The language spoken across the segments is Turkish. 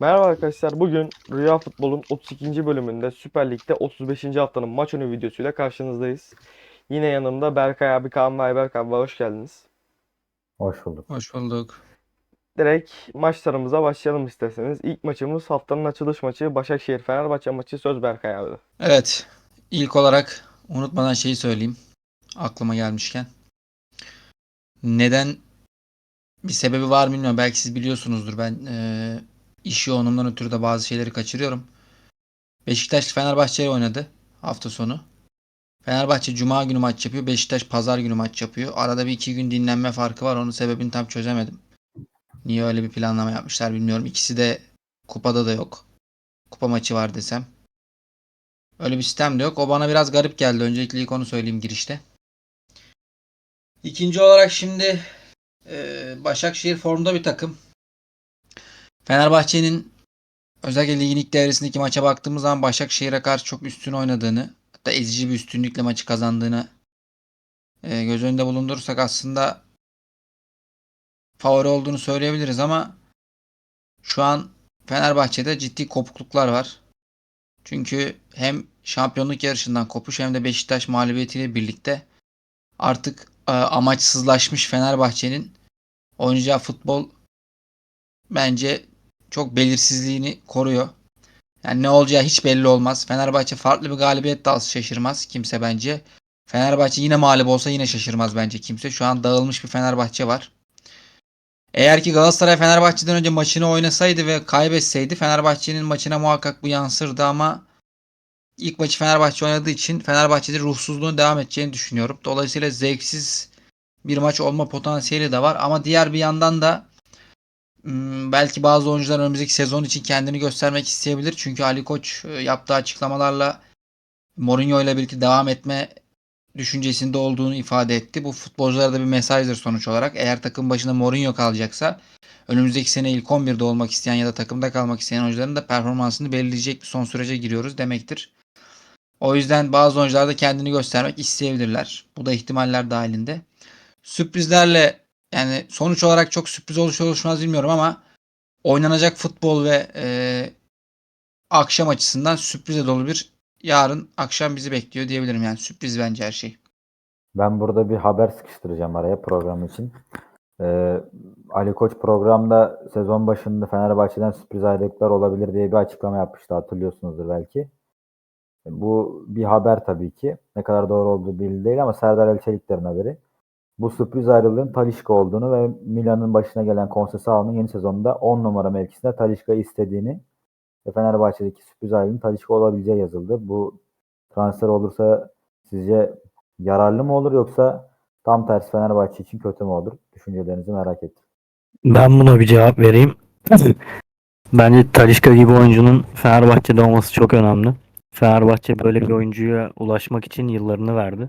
Merhaba arkadaşlar. Bugün Rüya Futbol'un 32. bölümünde Süper Lig'de 35. haftanın maç önü videosuyla karşınızdayız. Yine yanımda Berkay abi, Kaan ve Ayberk abi var. Hoş geldiniz. Hoş bulduk. Hoş bulduk. Direkt maçlarımıza başlayalım isterseniz. İlk maçımız haftanın açılış maçı Başakşehir Fenerbahçe maçı söz Berkay abi. Evet, ilk olarak unutmadan şeyi söyleyeyim. Aklıma gelmişken. Neden bir sebebi var mı bilmiyorum. Belki siz biliyorsunuzdur. Ben eee iş yoğunluğumdan ötürü de bazı şeyleri kaçırıyorum. Beşiktaş Fenerbahçe oynadı hafta sonu. Fenerbahçe Cuma günü maç yapıyor. Beşiktaş Pazar günü maç yapıyor. Arada bir iki gün dinlenme farkı var. Onun sebebini tam çözemedim. Niye öyle bir planlama yapmışlar bilmiyorum. İkisi de kupada da yok. Kupa maçı var desem. Öyle bir sistem de yok. O bana biraz garip geldi. Öncelikle ilk onu söyleyeyim girişte. İkinci olarak şimdi Başakşehir formda bir takım. Fenerbahçe'nin özellikle ligin ilk devresindeki maça baktığımız zaman Başakşehir'e karşı çok üstün oynadığını hatta ezici bir üstünlükle maçı kazandığını e, göz önünde bulundurursak aslında favori olduğunu söyleyebiliriz ama şu an Fenerbahçe'de ciddi kopukluklar var. Çünkü hem şampiyonluk yarışından kopuş hem de Beşiktaş mağlubiyetiyle birlikte artık e, amaçsızlaşmış Fenerbahçe'nin oynayacağı futbol bence çok belirsizliğini koruyor. Yani ne olacağı hiç belli olmaz. Fenerbahçe farklı bir galibiyet de alsa şaşırmaz kimse bence. Fenerbahçe yine mağlup olsa yine şaşırmaz bence kimse. Şu an dağılmış bir Fenerbahçe var. Eğer ki Galatasaray Fenerbahçe'den önce maçını oynasaydı ve kaybetseydi Fenerbahçe'nin maçına muhakkak bu yansırdı ama ilk maçı Fenerbahçe oynadığı için Fenerbahçe'de ruhsuzluğun devam edeceğini düşünüyorum. Dolayısıyla zevksiz bir maç olma potansiyeli de var ama diğer bir yandan da belki bazı oyuncular önümüzdeki sezon için kendini göstermek isteyebilir. Çünkü Ali Koç e, yaptığı açıklamalarla Mourinho ile birlikte devam etme düşüncesinde olduğunu ifade etti. Bu futbolculara da bir mesajdır sonuç olarak. Eğer takım başında Mourinho kalacaksa önümüzdeki sene ilk 11'de olmak isteyen ya da takımda kalmak isteyen oyuncuların da performansını belirleyecek bir son sürece giriyoruz demektir. O yüzden bazı oyuncular da kendini göstermek isteyebilirler. Bu da ihtimaller dahilinde. Sürprizlerle yani sonuç olarak çok sürpriz oluşur oluşmaz bilmiyorum ama oynanacak futbol ve e, akşam açısından sürprize dolu bir yarın akşam bizi bekliyor diyebilirim. Yani sürpriz bence her şey. Ben burada bir haber sıkıştıracağım araya program için. Ee, Ali Koç programda sezon başında Fenerbahçe'den sürpriz ayrılıklar olabilir diye bir açıklama yapmıştı hatırlıyorsunuzdur belki. Bu bir haber tabii ki. Ne kadar doğru olduğu belli değil ama Serdar El Çelikler'in haberi. Bu sürpriz ayrılığın Talişka olduğunu ve Milan'ın başına gelen Conceição'nun yeni sezonda 10 numara mevkisinde Talişka'yı istediğini ve Fenerbahçe'deki sürpriz ayrılığın Talişka olabileceği yazıldı. Bu transfer olursa sizce yararlı mı olur yoksa tam tersi Fenerbahçe için kötü mü olur? Düşüncelerinizi merak ettim. Ben buna bir cevap vereyim. Bence Talisca gibi oyuncunun Fenerbahçe'de olması çok önemli. Fenerbahçe böyle bir oyuncuya ulaşmak için yıllarını verdi.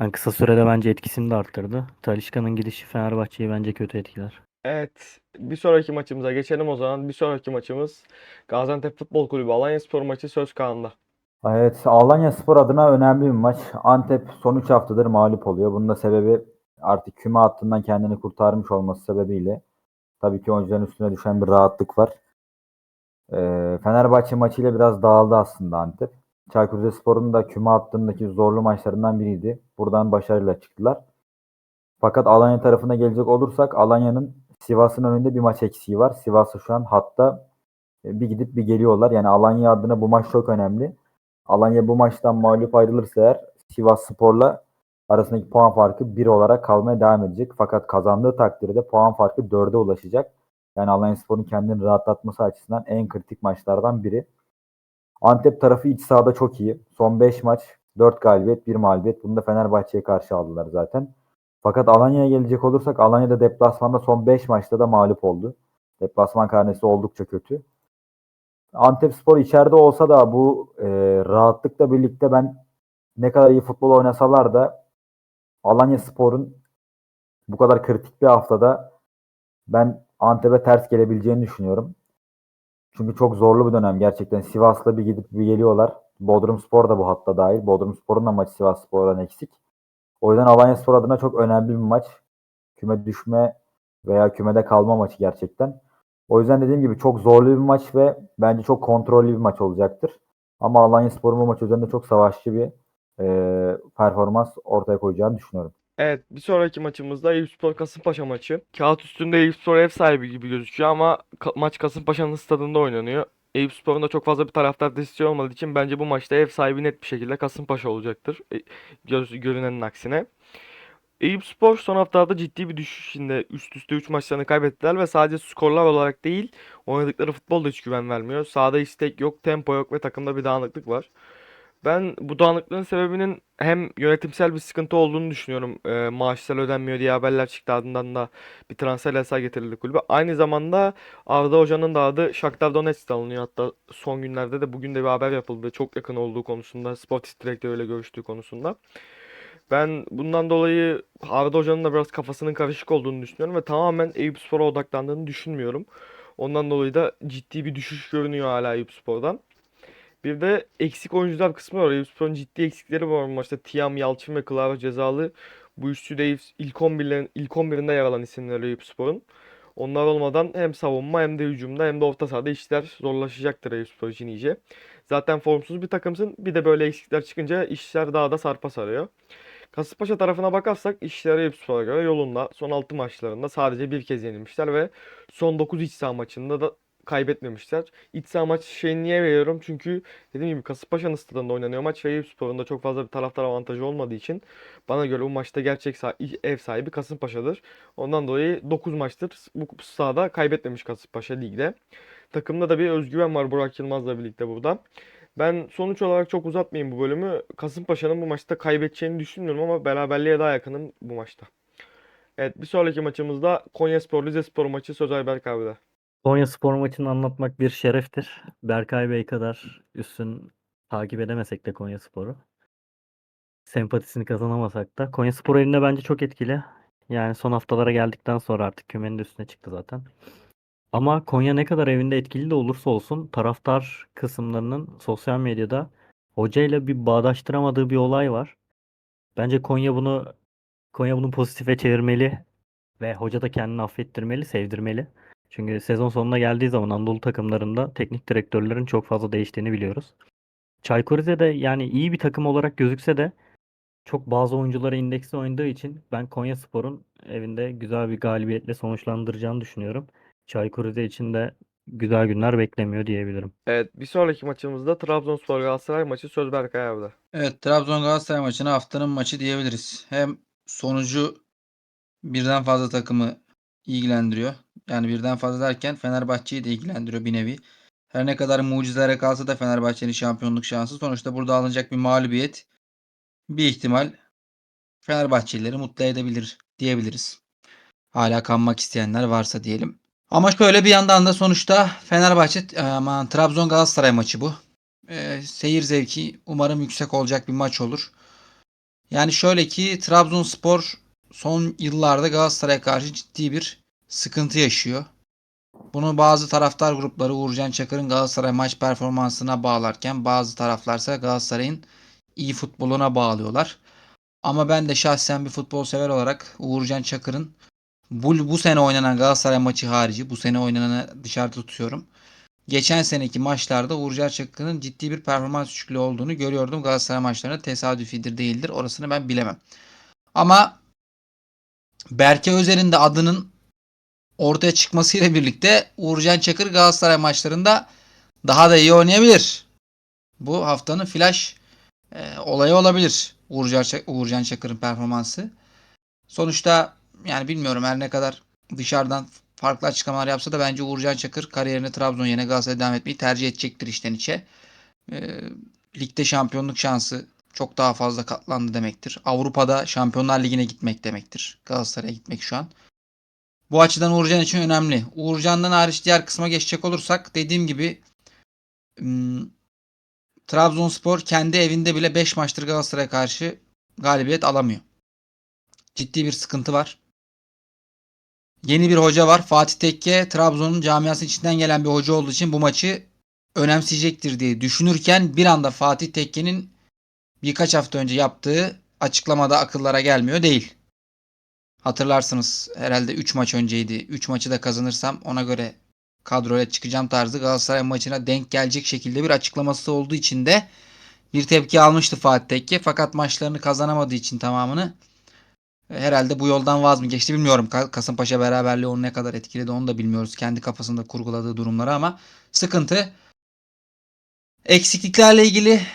Yani kısa sürede bence etkisini de arttırdı. Talisca'nın gidişi Fenerbahçe'yi bence kötü etkiler. Evet, bir sonraki maçımıza geçelim o zaman. Bir sonraki maçımız Gaziantep Futbol Kulübü Alanyaspor maçı söz Kaan'da. Evet, Alanya Spor adına önemli bir maç. Antep son 3 haftadır mağlup oluyor. Bunun da sebebi artık küme hattından kendini kurtarmış olması sebebiyle. Tabii ki oyuncuların üstüne düşen bir rahatlık var. Ee, Fenerbahçe maçıyla biraz dağıldı aslında Antep. Çaykur Rizespor'un da küme hattındaki zorlu maçlarından biriydi. Buradan başarıyla çıktılar. Fakat Alanya tarafına gelecek olursak Alanya'nın Sivas'ın önünde bir maç eksiği var. Sivas'ı şu an hatta e, bir gidip bir geliyorlar. Yani Alanya adına bu maç çok önemli. Alanya bu maçtan mağlup ayrılırsa eğer Sivas Spor'la arasındaki puan farkı 1 olarak kalmaya devam edecek. Fakat kazandığı takdirde puan farkı 4'e ulaşacak. Yani Alanya Spor'un kendini rahatlatması açısından en kritik maçlardan biri. Antep tarafı iç sahada çok iyi. Son 5 maç 4 galibiyet 1 mağlubiyet. Bunu da Fenerbahçe'ye karşı aldılar zaten. Fakat Alanya'ya gelecek olursak Alanya'da deplasmanda son 5 maçta da mağlup oldu. Deplasman karnesi oldukça kötü. Antep Spor içeride olsa da bu e, rahatlıkla birlikte ben ne kadar iyi futbol oynasalar da Alanya Spor'un bu kadar kritik bir haftada ben Antep'e ters gelebileceğini düşünüyorum. Çünkü çok zorlu bir dönem gerçekten. Sivas'la bir gidip bir geliyorlar. Bodrum Spor da bu hatta dahil. Bodrum Spor'un da maçı Sivas Spor'dan eksik. O yüzden Alanya Spor adına çok önemli bir maç. Küme düşme veya kümede kalma maçı gerçekten. O yüzden dediğim gibi çok zorlu bir maç ve bence çok kontrollü bir maç olacaktır. Ama Alanya Spor'un bu maç üzerinde çok savaşçı bir e, performans ortaya koyacağını düşünüyorum. Evet, bir sonraki maçımızda Eyüpspor Kasımpaşa maçı. Kağıt üstünde Eyüpspor ev sahibi gibi gözüküyor ama ka- maç Kasımpaşa'nın stadında oynanıyor. Eyüpspor'un da çok fazla bir taraftar desteği olmadığı için bence bu maçta ev sahibi net bir şekilde Kasımpaşa olacaktır. E, göz- görünenin aksine. Eyüpspor son haftalarda ciddi bir düşüş içinde üst üste 3 maçlarını kaybettiler ve sadece skorlar olarak değil oynadıkları futbol da hiç güven vermiyor. Sahada istek yok, tempo yok ve takımda bir dağınıklık var. Ben bu dağınıklığın sebebinin hem yönetimsel bir sıkıntı olduğunu düşünüyorum. E, maaşlar ödenmiyor diye haberler çıktı ardından da bir transfer yasağı getirildi kulübe. Aynı zamanda Arda Hoca'nın da adı Shakhtar Donetsk'te alınıyor. Hatta son günlerde de bugün de bir haber yapıldı. Çok yakın olduğu konusunda, sportif direktörüyle görüştüğü konusunda. Ben bundan dolayı Arda Hoca'nın da biraz kafasının karışık olduğunu düşünüyorum ve tamamen Eyüpspor'a odaklandığını düşünmüyorum. Ondan dolayı da ciddi bir düşüş görünüyor hala Eyüpspor'dan. Bir de eksik oyuncular kısmı var. Eyüpspor'un ciddi eksikleri var maçta. Tiam, Yalçın ve Kılavuz cezalı. Bu üçlü de ilk 11'lerin ilk 11'inde yer alan isimler Eyüpspor'un. Onlar olmadan hem savunma hem de hücumda hem de orta sahada işler zorlaşacaktır Eyüpspor için iyice. Zaten formsuz bir takımsın. Bir de böyle eksikler çıkınca işler daha da sarpa sarıyor. Kasımpaşa tarafına bakarsak işleri Eyüpspor'a göre yolunda. Son 6 maçlarında sadece bir kez yenilmişler ve son 9 iç saha maçında da kaybetmemişler. İç saha maç şeyini niye veriyorum? Çünkü dediğim gibi Kasımpaşa'nın stadında oynanıyor maç ve Eyüpspor'un da çok fazla bir taraftar avantajı olmadığı için bana göre bu maçta gerçek sah- ev sahibi Kasımpaşa'dır. Ondan dolayı 9 maçtır bu sahada kaybetmemiş Kasımpaşa ligde. Takımda da bir özgüven var Burak Yılmaz'la birlikte burada. Ben sonuç olarak çok uzatmayayım bu bölümü. Kasımpaşa'nın bu maçta kaybedeceğini düşünmüyorum ama beraberliğe daha yakınım bu maçta. Evet bir sonraki maçımızda Konyaspor Rizespor maçı söz Ayberk abi'de. Konya Spor maçını anlatmak bir şereftir. Berkay Bey kadar üstün takip edemesek de Konya Spor'u. Sempatisini kazanamasak da. Konya Spor elinde bence çok etkili. Yani son haftalara geldikten sonra artık kümenin üstüne çıktı zaten. Ama Konya ne kadar evinde etkili de olursa olsun taraftar kısımlarının sosyal medyada hocayla bir bağdaştıramadığı bir olay var. Bence Konya bunu Konya bunu pozitife çevirmeli ve hoca da kendini affettirmeli, sevdirmeli. Çünkü sezon sonuna geldiği zaman Anadolu takımlarında teknik direktörlerin çok fazla değiştiğini biliyoruz. Çaykur Rize de yani iyi bir takım olarak gözükse de çok bazı oyunculara indeksli oynadığı için ben Konyaspor'un evinde güzel bir galibiyetle sonuçlandıracağını düşünüyorum. Çaykur Rize için de güzel günler beklemiyor diyebilirim. Evet bir sonraki maçımızda Trabzonspor Galatasaray maçı söz Berkay abi'de. Evet Trabzon Galatasaray maçına haftanın maçı diyebiliriz. Hem sonucu birden fazla takımı ilgilendiriyor. Yani birden fazla derken Fenerbahçe'yi de ilgilendiriyor bir nevi. Her ne kadar mucizelere kalsa da Fenerbahçe'nin şampiyonluk şansı sonuçta burada alınacak bir mağlubiyet bir ihtimal Fenerbahçelileri mutlu edebilir diyebiliriz. Hala kanmak isteyenler varsa diyelim. Ama şöyle bir yandan da sonuçta Fenerbahçe aman Trabzon Galatasaray maçı bu. Ee, seyir zevki umarım yüksek olacak bir maç olur. Yani şöyle ki Trabzonspor son yıllarda Galatasaray'a karşı ciddi bir sıkıntı yaşıyor. Bunu bazı taraftar grupları Uğurcan Çakır'ın Galatasaray maç performansına bağlarken bazı taraflarsa Galatasaray'ın iyi futboluna bağlıyorlar. Ama ben de şahsen bir futbol sever olarak Uğurcan Çakır'ın bu, bu sene oynanan Galatasaray maçı harici bu sene oynananı dışarıda tutuyorum. Geçen seneki maçlarda Uğurcan Çakır'ın ciddi bir performans düşüklüğü olduğunu görüyordum. Galatasaray maçlarında tesadüfidir değildir orasını ben bilemem. Ama Berke Özer'in de adının ortaya çıkmasıyla birlikte Uğurcan Çakır Galatasaray maçlarında daha da iyi oynayabilir. Bu haftanın flash e, olayı olabilir Uğurcan, Uğurcan Çakır'ın performansı. Sonuçta yani bilmiyorum her ne kadar dışarıdan farklı açıklamalar yapsa da bence Uğurcan Çakır kariyerini Trabzon yerine Galatasaray'a devam etmeyi tercih edecektir içten içe. E, ligde şampiyonluk şansı çok daha fazla katlandı demektir. Avrupa'da Şampiyonlar Ligi'ne gitmek demektir. Galatasaray'a gitmek şu an. Bu açıdan Uğurcan için önemli. Uğurcan'dan hariç diğer kısma geçecek olursak dediğim gibi ım, Trabzonspor kendi evinde bile 5 maçtır Galatasaray'a karşı galibiyet alamıyor. Ciddi bir sıkıntı var. Yeni bir hoca var. Fatih Tekke Trabzon'un camiası içinden gelen bir hoca olduğu için bu maçı önemseyecektir diye düşünürken bir anda Fatih Tekke'nin birkaç hafta önce yaptığı açıklamada akıllara gelmiyor değil. Hatırlarsınız herhalde 3 maç önceydi. 3 maçı da kazanırsam ona göre kadroyla çıkacağım tarzı Galatasaray maçına denk gelecek şekilde bir açıklaması olduğu için de bir tepki almıştı Fatih Tekke. Fakat maçlarını kazanamadığı için tamamını e, herhalde bu yoldan vaz mı geçti bilmiyorum. Ka- Kasımpaşa beraberliği onu ne kadar etkiledi onu da bilmiyoruz. Kendi kafasında kurguladığı durumları ama sıkıntı. Eksikliklerle ilgili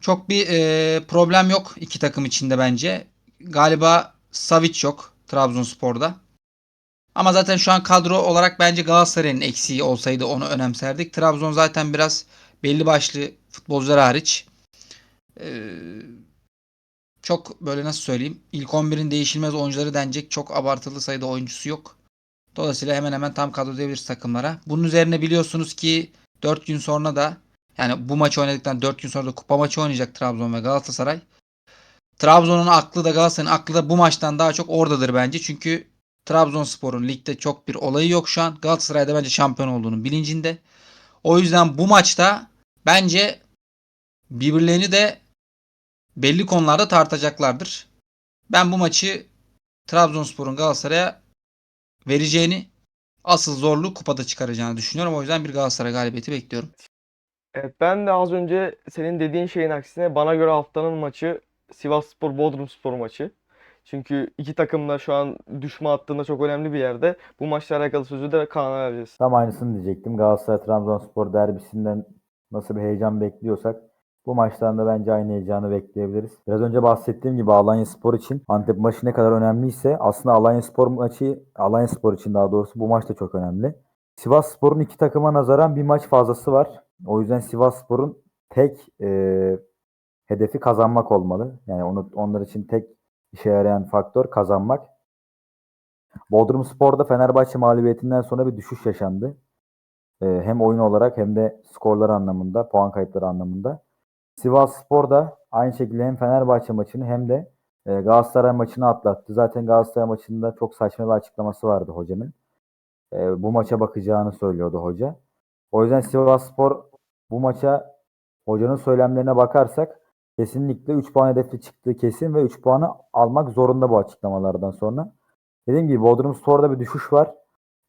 çok bir e, problem yok iki takım içinde bence. Galiba Savic yok Trabzonspor'da. Ama zaten şu an kadro olarak bence Galatasaray'ın eksiği olsaydı onu önemserdik. Trabzon zaten biraz belli başlı futbolcular hariç çok böyle nasıl söyleyeyim ilk 11'in değişilmez oyuncuları denecek çok abartılı sayıda oyuncusu yok. Dolayısıyla hemen hemen tam kadro diyebiliriz takımlara. Bunun üzerine biliyorsunuz ki 4 gün sonra da yani bu maçı oynadıktan 4 gün sonra da kupa maçı oynayacak Trabzon ve Galatasaray. Trabzon'un aklı da Galatasaray'ın aklı da bu maçtan daha çok oradadır bence. Çünkü Trabzonspor'un ligde çok bir olayı yok şu an. Galatasaray'da bence şampiyon olduğunun bilincinde. O yüzden bu maçta bence birbirlerini de belli konularda tartacaklardır. Ben bu maçı Trabzonspor'un Galatasaray'a vereceğini asıl zorlu kupada çıkaracağını düşünüyorum. O yüzden bir Galatasaray galibiyeti bekliyorum. Evet, ben de az önce senin dediğin şeyin aksine bana göre haftanın maçı Sivasspor Bodrumspor maçı. Çünkü iki takım da şu an düşme hattında çok önemli bir yerde. Bu maçla alakalı sözü de Kaan'a vereceğiz. Tam aynısını diyecektim. Galatasaray-Trabzonspor derbisinden nasıl bir heyecan bekliyorsak bu maçtan da bence aynı heyecanı bekleyebiliriz. Biraz önce bahsettiğim gibi Alanyaspor için Antep maçı ne kadar önemliyse aslında Alanyaspor maçı Alanyaspor için daha doğrusu bu maç da çok önemli. Sivasspor'un iki takıma nazaran bir maç fazlası var. O yüzden Sivasspor'un tek e, hedefi kazanmak olmalı. Yani onu onlar için tek işe yarayan faktör kazanmak. Bodrumspor'da Fenerbahçe mağlubiyetinden sonra bir düşüş yaşandı. Ee, hem oyun olarak hem de skorlar anlamında, puan kayıpları anlamında. Sivasspor da aynı şekilde hem Fenerbahçe maçını hem de e, Galatasaray maçını atlattı. Zaten Galatasaray maçında çok saçma bir açıklaması vardı hocanın. E, bu maça bakacağını söylüyordu hoca. O yüzden Sivasspor bu maça hocanın söylemlerine bakarsak kesinlikle 3 puan hedefli çıktığı kesin ve 3 puanı almak zorunda bu açıklamalardan sonra. Dediğim gibi Bodrumspor'da bir düşüş var.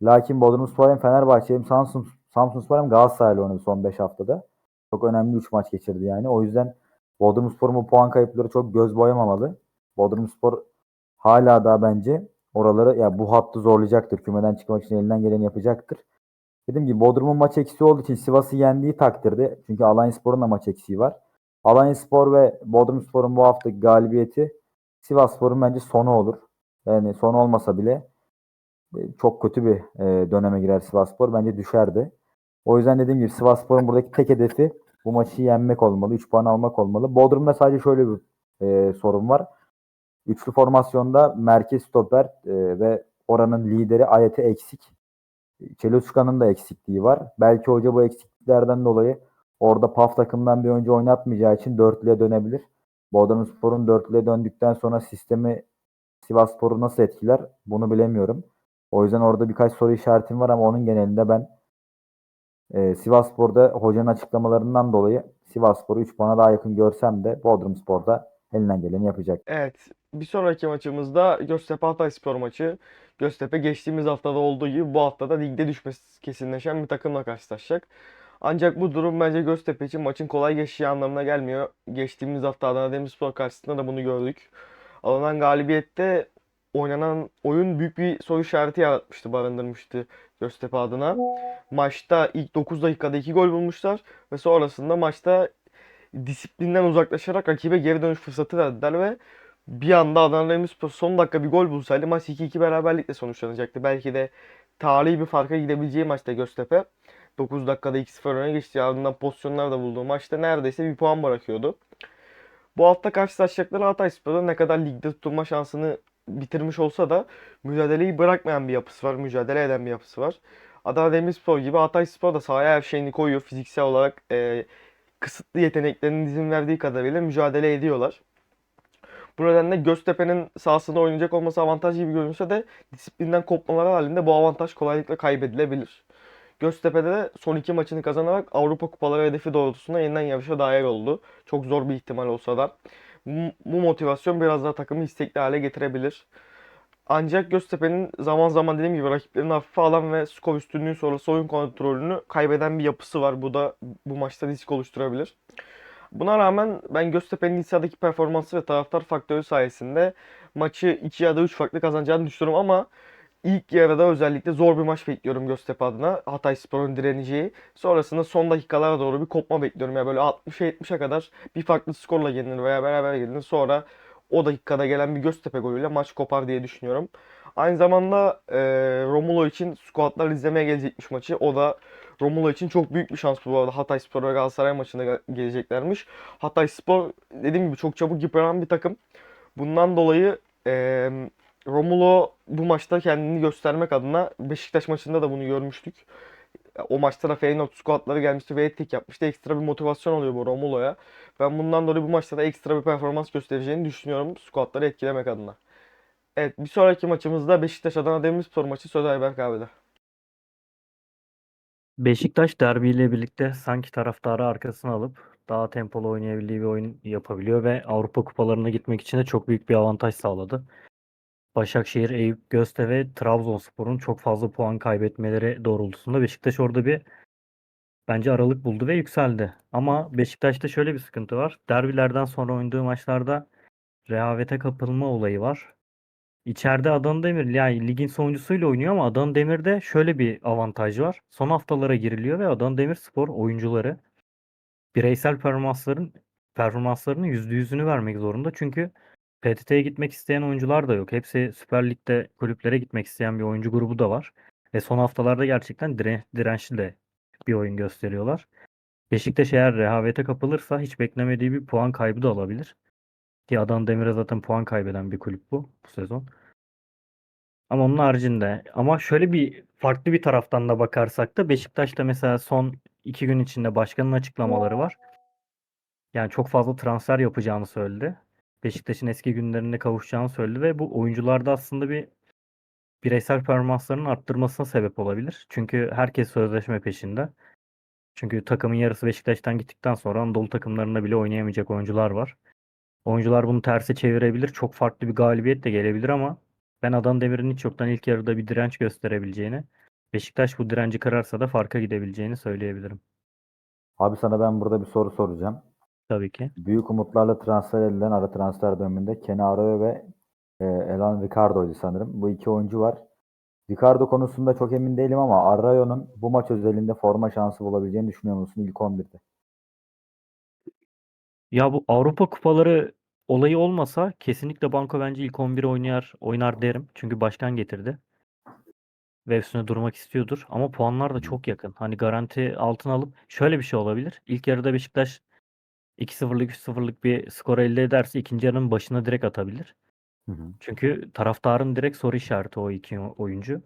Lakin Bodrumspor hem Fenerbahçe hem Samsun, Samsunspor hem Galatasaray'la oynadı son 5 haftada. Çok önemli 3 maç geçirdi yani. O yüzden Bodrumspor'un bu puan kayıpları çok göz boyamamalı. Bodrumspor hala da bence oraları ya bu hattı zorlayacaktır. Kümeden çıkmak için elinden geleni yapacaktır. Dediğim gibi Bodrum'un maç eksiği olduğu için Sivas'ı yendiği takdirde çünkü Alanyaspor'un da maç eksiği var. Alanyaspor ve Bodrumspor'un bu haftaki galibiyeti Sivasspor'un bence sonu olur. Yani son olmasa bile e, çok kötü bir e, döneme girer Sivasspor. Bence düşerdi. O yüzden dediğim gibi Sivasspor'un buradaki tek hedefi bu maçı yenmek olmalı. 3 puan almak olmalı. Bodrum'da sadece şöyle bir e, sorun var. Üçlü formasyonda merkez stoper e, ve oranın lideri Ayete eksik. Çeluşkan'ın da eksikliği var. Belki hoca bu eksikliklerden dolayı orada PAF takımdan bir önce oynatmayacağı için dörtlüye dönebilir. Bodrumspor'un dörtlüye döndükten sonra sistemi Sivasspor'u nasıl etkiler bunu bilemiyorum. O yüzden orada birkaç soru işaretim var ama onun genelinde ben e, Sivasspor'da hocanın açıklamalarından dolayı Sivasspor'u 3 puana daha yakın görsem de Bodrumspor'da elinden geleni yapacak. Evet, bir sonraki maçımızda Göztepe Hatayspor maçı. Göztepe geçtiğimiz haftada olduğu gibi bu haftada ligde düşmesi kesinleşen bir takımla karşılaşacak. Ancak bu durum bence Göztepe için maçın kolay geçeceği anlamına gelmiyor. Geçtiğimiz hafta Adana Demirspor karşısında da bunu gördük. Alınan galibiyette oynanan oyun büyük bir soru işareti yaratmıştı, barındırmıştı Göztepe adına. Maçta ilk 9 dakikada 2 gol bulmuşlar ve sonrasında maçta disiplinden uzaklaşarak rakibe geri dönüş fırsatı verdiler ve bir anda Adana Demirspor son dakika bir gol bulsaydı maç 2-2 beraberlikle sonuçlanacaktı. Belki de tarihi bir farka gidebileceği maçta Göztepe 9 dakikada 2-0 öne geçti. Ardından pozisyonlar da bulduğu maçta neredeyse bir puan bırakıyordu. Bu hafta karşılaşacakları Hatayspor'da ne kadar ligde tutulma şansını bitirmiş olsa da mücadeleyi bırakmayan bir yapısı var. Mücadele eden bir yapısı var. Adana Demirspor gibi Hatayspor da sahaya her şeyini koyuyor. Fiziksel olarak e, kısıtlı yeteneklerinin izin verdiği kadarıyla mücadele ediyorlar. Bu nedenle Göztepe'nin sahasında oynayacak olması avantaj gibi görünse de disiplinden kopmaları halinde bu avantaj kolaylıkla kaybedilebilir. Göztepe'de de son iki maçını kazanarak Avrupa Kupaları hedefi doğrultusunda yeniden yarışa dair oldu. Çok zor bir ihtimal olsa da. Bu, motivasyon biraz daha takımı istekli hale getirebilir. Ancak Göztepe'nin zaman zaman dediğim gibi rakiplerini hafife alan ve skor üstünlüğü sonrası oyun kontrolünü kaybeden bir yapısı var. Bu da bu maçta risk oluşturabilir. Buna rağmen ben Göztepe'nin iç sahadaki performansı ve taraftar faktörü sayesinde maçı 2 ya da 3 farklı kazanacağını düşünüyorum ama ilk yarıda özellikle zor bir maç bekliyorum Göztepe adına. Hatayspor'un direneceği. Sonrasında son dakikalara doğru bir kopma bekliyorum. Yani böyle 60'a 70'e kadar bir farklı skorla gelinir veya beraber gelinir. Sonra o dakikada gelen bir Göztepe golüyle maç kopar diye düşünüyorum. Aynı zamanda e, Romulo için squadlar izlemeye gelecekmiş maçı. O da Romulo için çok büyük bir şans bu arada. Hatayspor ve Galatasaray maçına gel- geleceklermiş. Hatayspor dediğim gibi çok çabuk yıpranan bir takım. Bundan dolayı e, Romulo bu maçta kendini göstermek adına Beşiktaş maçında da bunu görmüştük. O maçta da Feyenoord squadları gelmişti ve hat yapmıştı. Ekstra bir motivasyon oluyor bu Romulo'ya. Ben bundan dolayı bu maçta da ekstra bir performans göstereceğini düşünüyorum squadları etkilemek adına. Evet bir sonraki maçımızda Beşiktaş Adana Demirspor maçı söz Ayberk abi'de. Beşiktaş derbiyle birlikte sanki taraftarı arkasına alıp daha tempolu oynayabildiği bir oyun yapabiliyor ve Avrupa kupalarına gitmek için de çok büyük bir avantaj sağladı. Başakşehir, Eyüp, Göztepe ve Trabzonspor'un çok fazla puan kaybetmeleri doğrultusunda Beşiktaş orada bir bence aralık buldu ve yükseldi. Ama Beşiktaş'ta şöyle bir sıkıntı var. Derbilerden sonra oynadığı maçlarda rehavete kapılma olayı var. İçeride Adana Demir yani ligin sonuncusuyla oynuyor ama Adana Demir'de şöyle bir avantaj var. Son haftalara giriliyor ve Adana Demirspor oyuncuları bireysel performansların performanslarının %100'ünü vermek zorunda. Çünkü PTT'ye gitmek isteyen oyuncular da yok. Hepsi Süper Lig'de kulüplere gitmek isteyen bir oyuncu grubu da var. Ve son haftalarda gerçekten dire- dirençli de bir oyun gösteriyorlar. Beşiktaş eğer rehavete kapılırsa hiç beklemediği bir puan kaybı da alabilir. Ki Adana Demir'e zaten puan kaybeden bir kulüp bu bu sezon. Ama onun haricinde ama şöyle bir farklı bir taraftan da bakarsak da Beşiktaş'ta mesela son iki gün içinde başkanın açıklamaları var. Yani çok fazla transfer yapacağını söyledi. Beşiktaş'ın eski günlerine kavuşacağını söyledi ve bu oyuncularda aslında bir bireysel performanslarının arttırmasına sebep olabilir. Çünkü herkes sözleşme peşinde. Çünkü takımın yarısı Beşiktaş'tan gittikten sonra Anadolu takımlarında bile oynayamayacak oyuncular var. Oyuncular bunu terse çevirebilir. Çok farklı bir galibiyet de gelebilir ama ben Adana Demir'in hiç yoktan ilk yarıda bir direnç gösterebileceğini, Beşiktaş bu direnci kırarsa da farka gidebileceğini söyleyebilirim. Abi sana ben burada bir soru soracağım. Tabii ki. Büyük umutlarla transfer edilen ara transfer döneminde Kenny Arroyo ve e, Elan Ricardo'ydu sanırım. Bu iki oyuncu var. Ricardo konusunda çok emin değilim ama Arroyo'nun bu maç özelinde forma şansı bulabileceğini düşünüyor musun ilk 11'de? Ya bu Avrupa kupaları olayı olmasa kesinlikle Banko bence ilk 11 oynar oynar derim. Çünkü başkan getirdi. Ve üstüne durmak istiyordur. Ama puanlar da çok yakın. Hani garanti altına alıp şöyle bir şey olabilir. İlk yarıda Beşiktaş 2-0'lık 3-0'lık bir skor elde ederse ikinci yarının başına direkt atabilir. Hı hı. Çünkü taraftarın direkt soru işareti o iki oyuncu.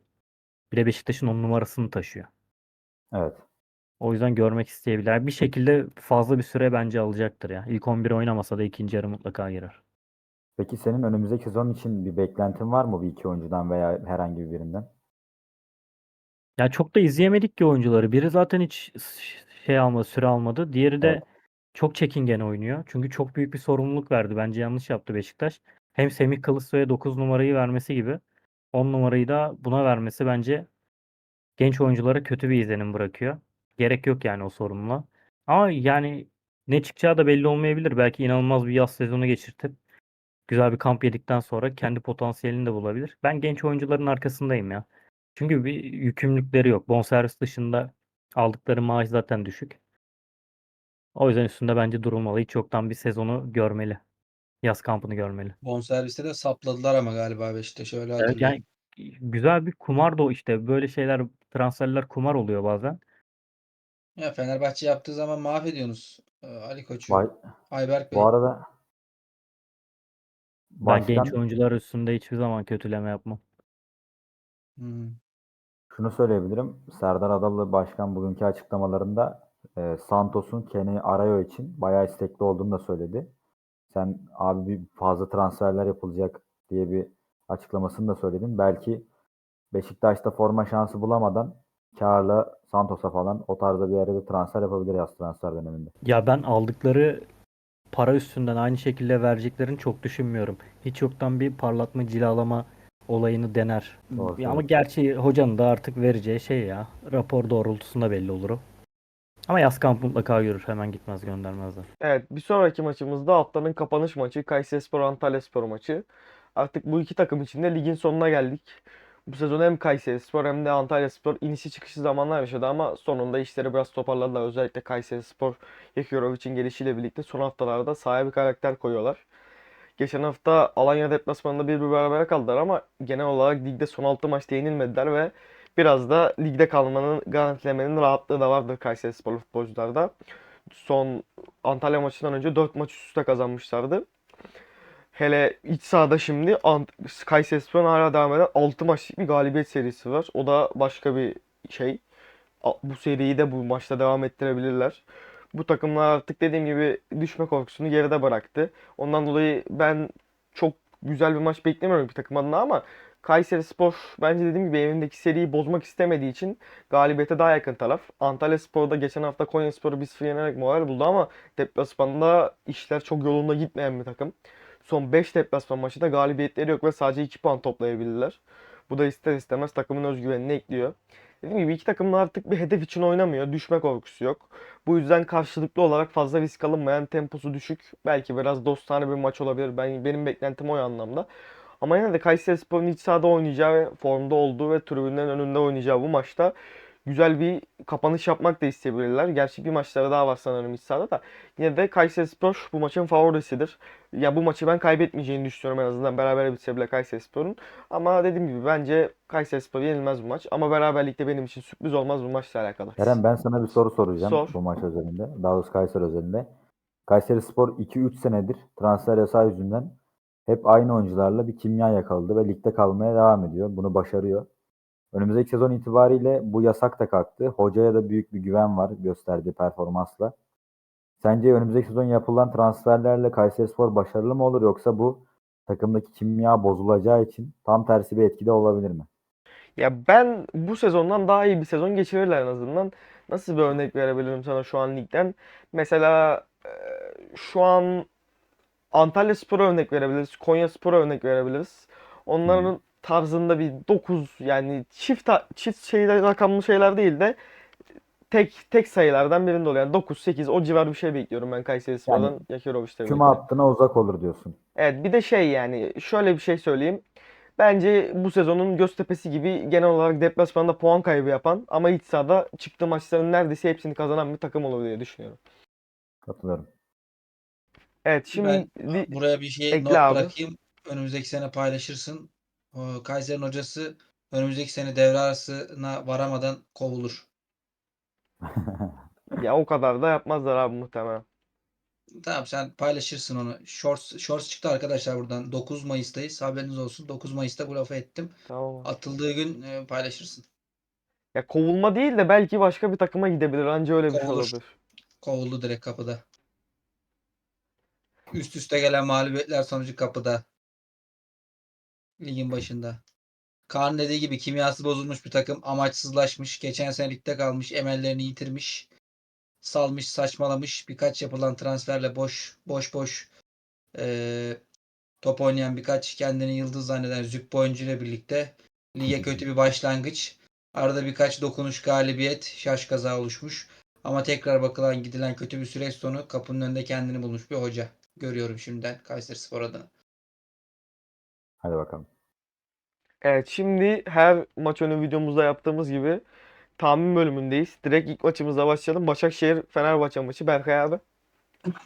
Bir de Beşiktaş'ın 10 numarasını taşıyor. Evet. O yüzden görmek isteyebilir. Bir şekilde fazla bir süre bence alacaktır ya. İlk 11 oynamasa da ikinci yarı mutlaka girer. Peki senin önümüzdeki sezon için bir beklentin var mı bu iki oyuncudan veya herhangi birinden? Ya çok da izleyemedik ki oyuncuları. Biri zaten hiç şey almadı, süre almadı. Diğeri de Evet. Çok çekingen oynuyor. Çünkü çok büyük bir sorumluluk verdi. Bence yanlış yaptı Beşiktaş. Hem Semih Kılıçsoy'a 9 numarayı vermesi gibi 10 numarayı da buna vermesi bence genç oyunculara kötü bir izlenim bırakıyor. Gerek yok yani o sorumluluğa. Ama yani ne çıkacağı da belli olmayabilir. Belki inanılmaz bir yaz sezonu geçirtip güzel bir kamp yedikten sonra kendi potansiyelini de bulabilir. Ben genç oyuncuların arkasındayım ya. Çünkü bir yükümlülükleri yok. Bonservis dışında aldıkları maaş zaten düşük. O yüzden üstünde bence durulmalı. Hiç yoktan bir sezonu görmeli. Yaz kampını görmeli. Bonserviste de sapladılar ama galiba Beşiktaş'ı öyle Evet, hatırlıyorum. yani güzel bir kumar da o işte. Böyle şeyler transferler kumar oluyor bazen. Ya Fenerbahçe yaptığı zaman mahvediyorsunuz e, Ali Koç'u. Vay, Ayberk Bey. bu arada Ben genç başkan oyuncular üstünde hiçbir zaman kötüleme yapmam. Hmm. şunu söyleyebilirim. Serdar Adalı başkan bugünkü açıklamalarında e, Santos'un Kenny Arroyo için bayağı istekli olduğunu da söyledi. Sen abi bir fazla transferler yapılacak diye bir açıklamasını da söyledin. Belki Beşiktaş'ta forma şansı bulamadan karla Santos'a falan o tarzda bir yere de transfer yapabilir yaz transfer döneminde. Ya ben aldıkları para üstünden aynı şekilde vereceklerini çok düşünmüyorum. Hiç yoktan bir parlatma, cilalama olayını dener. Doğru Ya ama gerçi hocanın da artık vereceği şey ya. Rapor doğrultusunda belli olur o. Ama yaz kampı mutlaka görür. Hemen gitmez göndermezler. Evet, bir sonraki maçımızda haftanın kapanış maçı Kayserispor Antalyaspor maçı. Artık bu iki takım için de ligin sonuna geldik. Bu sezon hem Kayserispor hem de Antalyaspor inişi çıkışı zamanlar yaşadı ama sonunda işleri biraz toparladılar. Özellikle Kayserispor Yekirovic'in gelişiyle birlikte son haftalarda sahaya bir karakter koyuyorlar. Geçen hafta Alanya deplasmanında bir bir berabere kaldılar ama genel olarak ligde son 6 maçta yenilmediler ve biraz da ligde kalmanın garantilemenin rahatlığı da vardır Kayserisporlu futbolcularda. Son Antalya maçından önce 4 maç üst üste kazanmışlardı. Hele iç sahada şimdi Ant- Kayserispor'un hala devam eden 6 maçlık bir galibiyet serisi var. O da başka bir şey. Bu seriyi de bu maçta devam ettirebilirler. Bu takımlar artık dediğim gibi düşme korkusunu geride bıraktı. Ondan dolayı ben çok güzel bir maç beklemiyorum bir takım adına ama Kayserispor bence dediğim gibi evindeki seriyi bozmak istemediği için galibiyete daha yakın taraf. Antalyaspor da geçen hafta Konyaspor'u 1-0 yenerek moral buldu ama deplasmanda işler çok yolunda gitmeyen bir takım. Son 5 deplasman maçı da galibiyetleri yok ve sadece 2 puan toplayabildiler. Bu da ister istemez takımın özgüvenini ekliyor. Dediğim gibi iki takım da artık bir hedef için oynamıyor. Düşme korkusu yok. Bu yüzden karşılıklı olarak fazla risk alınmayan, temposu düşük. Belki biraz dostane bir maç olabilir. Ben benim beklentim o anlamda. Ama yine de Kayserispor'un iç sahada oynayacağı ve formda olduğu ve tribünlerin önünde oynayacağı bu maçta güzel bir kapanış yapmak da isteyebilirler. Gerçi bir maçları daha var sanırım iç sahada da. Yine de Kayserispor bu maçın favorisidir. Ya bu maçı ben kaybetmeyeceğini düşünüyorum en azından beraber bitse bile Kayserispor'un. Ama dediğim gibi bence Kayserispor yenilmez bu maç. Ama beraberlikte benim için sürpriz olmaz bu maçla alakalı. Eren ben sana bir soru soracağım Sor. bu maç özelinde. Daha doğrusu Kayseri özelinde. Kayserispor 2-3 senedir transfer yasağı yüzünden hep aynı oyuncularla bir kimya yakaladı ve ligde kalmaya devam ediyor. Bunu başarıyor. Önümüzdeki sezon itibariyle bu yasak da kalktı. Hocaya da büyük bir güven var gösterdiği performansla. Sence önümüzdeki sezon yapılan transferlerle Kayserispor başarılı mı olur yoksa bu takımdaki kimya bozulacağı için tam tersi bir etkide olabilir mi? Ya ben bu sezondan daha iyi bir sezon geçirirler en azından. Nasıl bir örnek verebilirim sana şu an ligden? Mesela şu an Antalyaspor'a örnek verebiliriz. Konyaspor'a örnek verebiliriz. Onların tarzında bir 9 yani çift çift şeyler rakamlı şeyler değil de tek tek sayılardan birinde oluyor. Yani 9 8 o civar bir şey bekliyorum ben Kayserispor'dan Yani Yakirovic'te Küme hattına uzak olur diyorsun. Evet bir de şey yani şöyle bir şey söyleyeyim. Bence bu sezonun Göztepe'si gibi genel olarak deplasmanda puan kaybı yapan ama iç sahada çıktığı maçların neredeyse hepsini kazanan bir takım olur diye düşünüyorum. Katılıyorum. Evet şimdi Ben buraya bir şey not abi. bırakayım. Önümüzdeki sene paylaşırsın. Kayseri'nin hocası önümüzdeki sene devre arasına varamadan kovulur. ya o kadar da yapmazlar abi muhtemelen. Tamam sen paylaşırsın onu. Shorts, shorts çıktı arkadaşlar buradan. 9 Mayıs'tayız. Haberiniz olsun. 9 Mayıs'ta bu lafı ettim. Tamam. Atıldığı gün e, paylaşırsın. Ya kovulma değil de belki başka bir takıma gidebilir. Anca öyle bir şey Kovulur. olabilir. Kovuldu direkt kapıda. Üst üste gelen mağlubiyetler sonucu kapıda. Ligin başında. Kaan dediği gibi kimyası bozulmuş bir takım. Amaçsızlaşmış. Geçen sene ligde kalmış. Emellerini yitirmiş. Salmış, saçmalamış. Birkaç yapılan transferle boş boş boş eee, top oynayan birkaç kendini yıldız zanneden züppe oyuncuyla birlikte lige kötü bir başlangıç. Arada birkaç dokunuş galibiyet, şaş kaza oluşmuş. Ama tekrar bakılan gidilen kötü bir süreç sonu kapının önünde kendini bulmuş bir hoca. Görüyorum şimdiden Kayserispor adına. Hadi bakalım. Evet şimdi her maç önü videomuzda yaptığımız gibi tahmin bölümündeyiz. Direkt ilk maçımızla başlayalım. Başakşehir Fenerbahçe maçı. Berkay abi.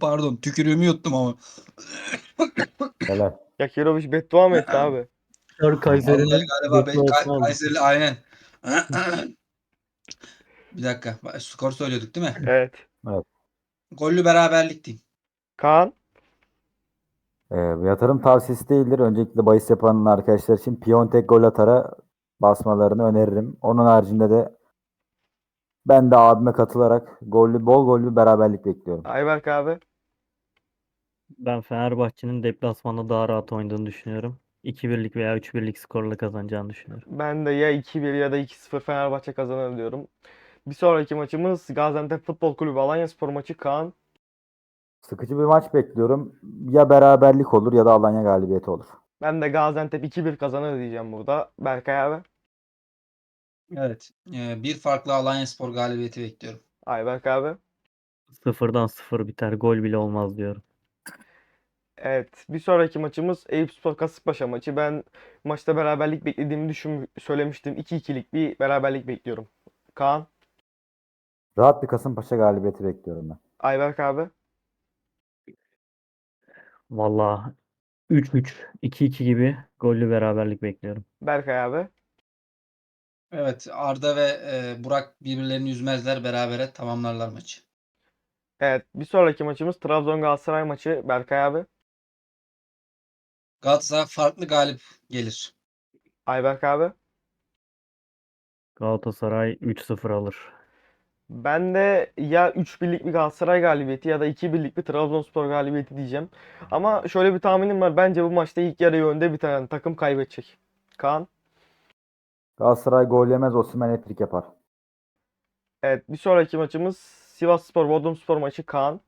Pardon tükürüğümü yuttum ama. Helal. Yakirovic beddua mı etti abi? Kör Kayseri'nin Vallahi galiba ben. Kayserili aynen. bir dakika. Skor söylüyorduk değil mi? Evet. Gollü beraberlik diyeyim. Kaan. Ee, yatırım tavsiyesi değildir. Öncelikle bahis yapan arkadaşlar için Piontek gol atara basmalarını öneririm. Onun haricinde de ben de abime katılarak gollü bol gollü bir beraberlik bekliyorum. Ayberk abi. Ben Fenerbahçe'nin deplasmanda daha rahat oynadığını düşünüyorum. 2-1'lik veya 3-1'lik skorla kazanacağını düşünüyorum. Ben de ya 2-1 ya da 2-0 Fenerbahçe kazanır diyorum. Bir sonraki maçımız Gaziantep Futbol Kulübü Alanyaspor maçı Kaan. Sıkıcı bir maç bekliyorum. Ya beraberlik olur ya da Alanya galibiyeti olur. Ben de Gaziantep 2-1 kazanır diyeceğim burada. Berkay abi. Evet. Ee, bir farklı Alanyaspor galibiyeti bekliyorum. Ayberk abi. Sıfırdan sıfır biter. Gol bile olmaz diyorum. Evet, bir sonraki maçımız Eyüpspor Kasımpaşa maçı. Ben maçta beraberlik beklediğimi düşün söylemiştim. 2-2'lik bir beraberlik bekliyorum. Kaan, Rahat bir Kasımpaşa galibiyeti bekliyorum ben. Ayberk abi, Vallahi 3-3, 2-2 gibi gollü beraberlik bekliyorum. Berkay abi, Evet. Arda ve e, Burak birbirlerini üzmezler. Berabere tamamlarlar maçı. Evet, bir sonraki maçımız Trabzon Galatasaray maçı. Berkay abi, Galatasaray farklı galip gelir. Ayberk abi. Galatasaray 3-0 alır. Ben de ya 3-1'lik bir Galatasaray galibiyeti ya da 2-1'lik bir Trabzonspor galibiyeti diyeceğim. Ama şöyle bir tahminim var. Bence bu maçta ilk yarı önde biten takım kaybedecek. Kaan. Galatasaray gol yemez Osimhen hat-trick yapar. Evet, bir sonraki maçımız Sivasspor Bodrumspor maçı. Kaan.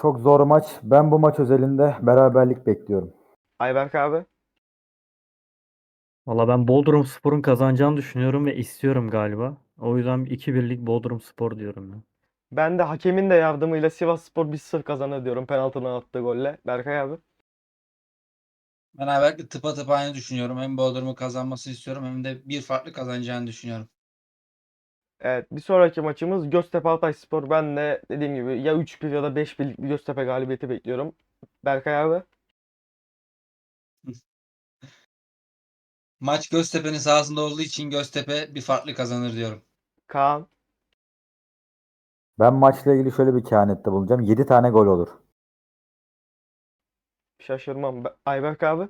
Çok zor maç. Ben bu maç özelinde beraberlik bekliyorum. Ayberk abi. Valla ben Bodrumspor'un kazanacağını düşünüyorum ve istiyorum galiba. O yüzden 2-1'lik Bodrumspor diyorum ya. Ben de hakemin de yardımıyla Sivasspor 1-0 kazanır diyorum penaltıdan attığı golle. Berkay abi. Ben Ayberk'le tıpa tıpa aynı düşünüyorum. Hem Bodrum'u kazanmasını istiyorum hem de bir farklı kazanacağını düşünüyorum. Evet, bir sonraki maçımız Göztepe Hatayspor. Ben de dediğim gibi ya 3-1 ya da 5-1'lik bir Göztepe galibiyeti bekliyorum. Berkay abi. Maç Göztepe'nin sahasında olduğu için Göztepe bir farklı kazanır diyorum. Kaan. Ben maçla ilgili şöyle bir kehanette bulunacağım. 7 tane gol olur. Şaşırmam. Be- Ayberk abi.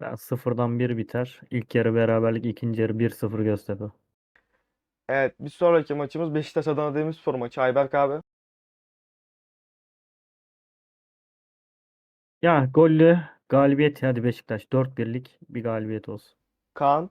Ben sıfırdan 1 biter. İlk yarı beraberlik, ikinci yarı 1-0 Göztepe. Evet, bir sonraki maçımız Beşiktaş Adana Demirspor maçı. Ayberk abi. Ya gollü galibiyet hadi Beşiktaş 4-1'lik bir galibiyet olsun. Kaan.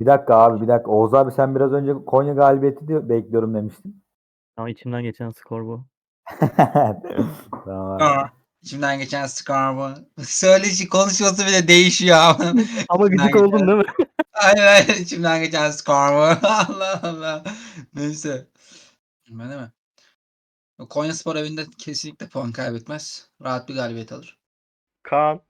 Bir dakika abi bir dakika. Oğuz abi sen biraz önce Konya galibiyeti diyor, bekliyorum demiştin. Ama içimden geçen skor bu. tamam. Aa, İçimden geçen skor bu. Söyleşi konuşması bile değişiyor ama. Ama gıcık geçen- oldun değil mi? Hayır hayır içimden geçen skor bu. Allah Allah. Neyse. Ben değil mi? Konya Spor evinde kesinlikle puan kaybetmez. Rahat bir galibiyet alır. Kaan.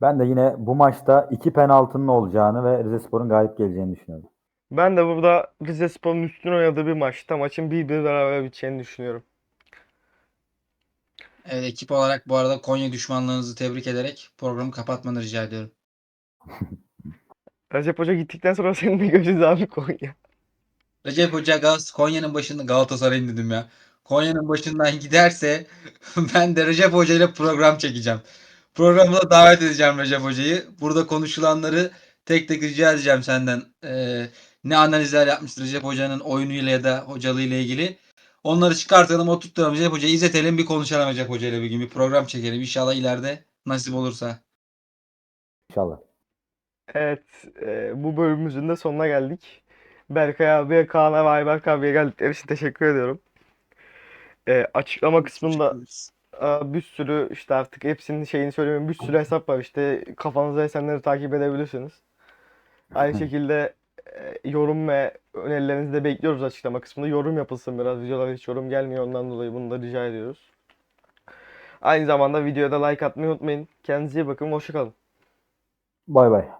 Ben de yine bu maçta iki penaltının olacağını ve Rizespor'un galip geleceğini düşünüyorum. Ben de burada Rizespor'un üstün oynadığı bir maçta maçın 1-1 beraber biteceğini düşünüyorum. Evet ekip olarak bu arada Konya düşmanlığınızı tebrik ederek programı kapatmanı rica ediyorum. Recep Hoca gittikten sonra seninle göreceğiz abi Konya. Recep Hoca Gaz Konya'nın başında Galatasaray'ın dedim ya. Konya'nın başından giderse ben de Recep Hoca ile program çekeceğim. Programına davet edeceğim Recep Hoca'yı. Burada konuşulanları tek tek rica edeceğim senden. Ee, ne analizler yapmıştır Recep Hoca'nın oyunuyla ya da hocalığıyla ilgili. Onları çıkartalım, oturtalım. Recep Hoca'yı izletelim, bir konuşalım Recep Hoca ile bir gün. Bir program çekelim. İnşallah ileride nasip olursa. İnşallah. Evet, e, bu bölümümüzün de sonuna geldik. Berkay abiye, Kaan'a ve Ayberk abiye geldikleri için teşekkür ediyorum. E, açıklama kısmında e, bir sürü işte artık hepsinin şeyini söylemiyorum. Bir sürü hesap var işte kafanıza esenleri takip edebilirsiniz. Aynı şekilde e, yorum ve önerilerinizi de bekliyoruz açıklama kısmında. Yorum yapılsın biraz. Videolara hiç yorum gelmiyor ondan dolayı bunu da rica ediyoruz. Aynı zamanda videoya da like atmayı unutmayın. Kendinize iyi bakın. Hoşçakalın. Bay bay.